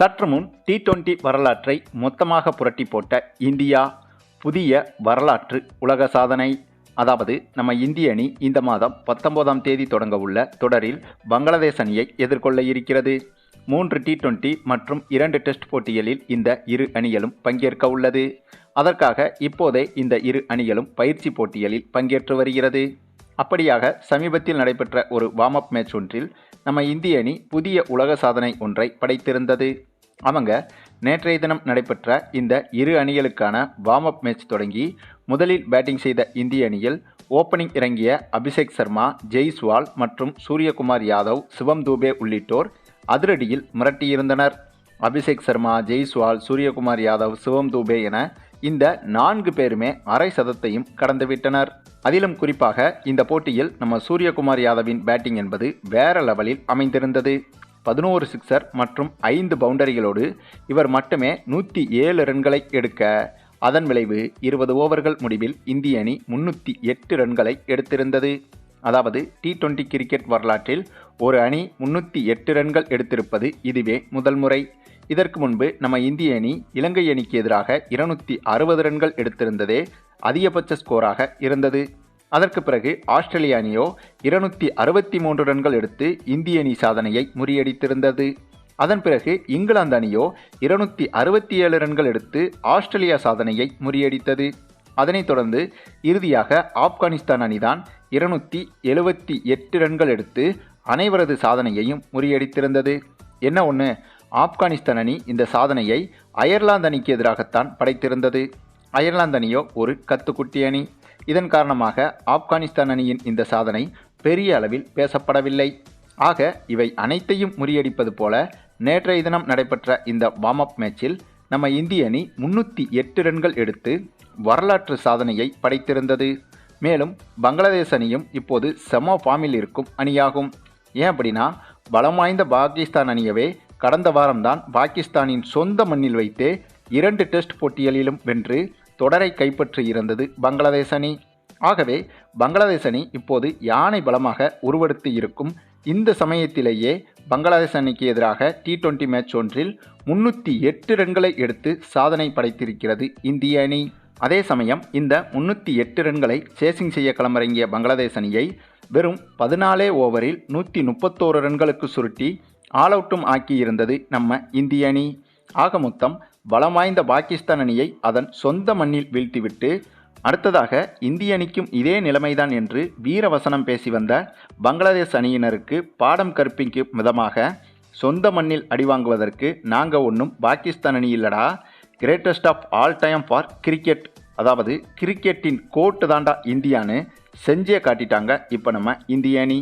சற்று முன் T twenty வரலாற்றை மொத்தமாக புரட்டி போட்ட இந்தியா புதிய வரலாற்று உலக சாதனை. அதாவது நம்ம இந்திய அணி இந்த மாதம் பத்தொன்பதாம் தேதி தொடங்க உள்ள தொடரில் பங்களாதேஷ் அணியை எதிர்கொள்ள இருக்கிறது. மூன்று டி டுவெண்டி மற்றும் இரண்டு டெஸ்ட் போட்டிகளில் இந்த இரு அணிகளும் பங்கேற்க உள்ளது. அதற்காக இப்போதே இந்த இரு அணிகளும் பயிற்சி போட்டிகளில் பங்கேற்று வருகிறது. அப்படியாக சமீபத்தில் நடைபெற்ற ஒரு வார்ம் அப் மேட்ச் ஒன்றில் நம்ம இந்திய அணி புதிய உலக சாதனை ஒன்றை படைத்திருந்தது. அவங்க நேற்றைய தினம் நடைபெற்ற இந்த இரு அணிகளுக்கான வார்ம் அப் மேட்ச் தொடங்கி முதலில் பேட்டிங் செய்த இந்திய அணியில் ஓப்பனிங் இறங்கிய அபிஷேக் சர்மா ஜெய்ஸ்வால் மற்றும் சூரியகுமார் யாதவ் சிவம் தூபே உள்ளிட்டோர் அதிரடியில் மிரட்டியிருந்தனர். அபிஷேக் சர்மா ஜெய்ஸ்வால் சூரியகுமார் யாதவ் சிவம் தூபே என இந்த நான்கு பேருமே அரை சதத்தையும் கடந்துவிட்டனர். அதிலும் குறிப்பாக இந்த போட்டியில் நம்ம சூரியகுமார் யாதவின் பேட்டிங் என்பது வேற லெவலில் அமைந்திருந்தது. பதினோரு சிக்ஸர் மற்றும் ஐந்து பவுண்டரிகளோடு இவர் மட்டுமே நூற்றி ஏழு ரன்களை எடுக்க அதன் விளைவு இருபது ஓவர்கள் முடிவில் இந்திய அணி முன்னூற்றி எட்டு ரன்களை எடுத்திருந்தது. அதாவது டி டுவெண்டி கிரிக்கெட் வரலாற்றில் ஒரு அணி முன்னூற்றி எட்டு ரன்கள் எடுத்திருப்பது இதுவே முதல் முறை. இதற்கு முன்பு நம்ம இந்திய அணி இலங்கை அணிக்கு எதிராக இருநூற்றி அறுபது ரன்கள் எடுத்திருந்ததே அதிகபட்ச ஸ்கோராக இருந்தது. அதற்கு பிறகு ஆஸ்திரேலிய அணியோ இருநூற்றி அறுபத்தி மூன்று ரன்கள் எடுத்து இந்திய அணி சாதனையை முறியடித்திருந்தது. அதன் பிறகு இங்கிலாந்து அணியோ இருநூற்றி அறுபத்தி ஏழு ரன்கள் எடுத்து ஆஸ்திரேலியா சாதனையை முறியடித்தது. அதனைத் தொடர்ந்து இறுதியாக ஆப்கானிஸ்தான் அணிதான் இருநூற்றி எழுபத்தி எட்டு ரன்கள் எடுத்து அனைவரது சாதனையையும் முறியடித்திருந்தது. என்ன ஒன்று ஆப்கானிஸ்தான் அணி இந்த சாதனையை அயர்லாந்து அணிக்கு எதிராகத்தான் படைத்திருந்தது. அயர்லாந்து அணியோ ஒரு கத்துக்குட்டி அணி. இதன் காரணமாக ஆப்கானிஸ்தான் அணியின் இந்த சாதனை பெரிய அளவில் பேசப்படவில்லை. ஆக இவை அனைத்தையும் முறியடிப்பது போல நேற்றைய தினம் நடைபெற்ற இந்த வார்ம் அப் மேட்சில் நம்ம இந்திய அணி முன்னூற்றி எட்டு ரன்கள் எடுத்து வரலாற்று சாதனையை படைத்திருந்தது. மேலும் பங்களாதேஷ் அணியும் இப்போது செம ஃபார்மில் இருக்கும் அணியாகும். ஏன் அப்படின்னா பலம் வாய்ந்த பாகிஸ்தான் அணியவே கடந்த வாரம்தான் பாகிஸ்தானின் சொந்த மண்ணில் வைத்தே இரண்டு டெஸ்ட் போட்டிகளிலும் வென்று தொடரை கைப்பற்றி இருந்தது பங்களாதேஷ் அணி. ஆகவே பங்களாதேஷ் அணி இப்போது யானை பலமாக உருவெடுத்து இருக்கும் இந்த சமயத்திலேயே பங்களாதேஷ் அணிக்கு எதிராக டி டுவெண்டி மேட்ச் ஒன்றில் முன்னூற்றி எட்டு ரன்களை எடுத்து சாதனை படைத்திருக்கிறது இந்திய அணி. அதே சமயம் இந்த முன்னூற்றி எட்டு ரன்களை சேசிங் செய்ய களமிறங்கிய பங்களாதேஷ் அணியை வெறும் பதினாலே ஓவரில் நூற்றி முப்பத்தோரு ரன்களுக்கு சுருட்டி ஆல் அவுட்டும் ஆக்கியிருந்தது நம்ம இந்திய அணி. ஆக மொத்தம் பலம் வாய்ந்த பாகிஸ்தான் அணியை அதன் சொந்த மண்ணில் வீழ்த்திவிட்டு அடுத்ததாக இந்திய அணிக்கும் இதே நிலைமைதான் என்று வீரவசனம் பேசி வந்த பங்களாதேஷ் அணியினருக்கு பாடம் கற்பிக்கும் விதமாக சொந்த மண்ணில் அடிவாங்குவதற்கு நாங்கள் ஒன்றும் பாகிஸ்தான் அணி இல்லடா. Greatest of all time for cricket அதாவது கிரிக்கெட்டின் கோட்டு தாண்டா இந்தியான்னு செஞ்சே காட்டிட்டாங்க. இப்போ நம்ம இந்திய அணி.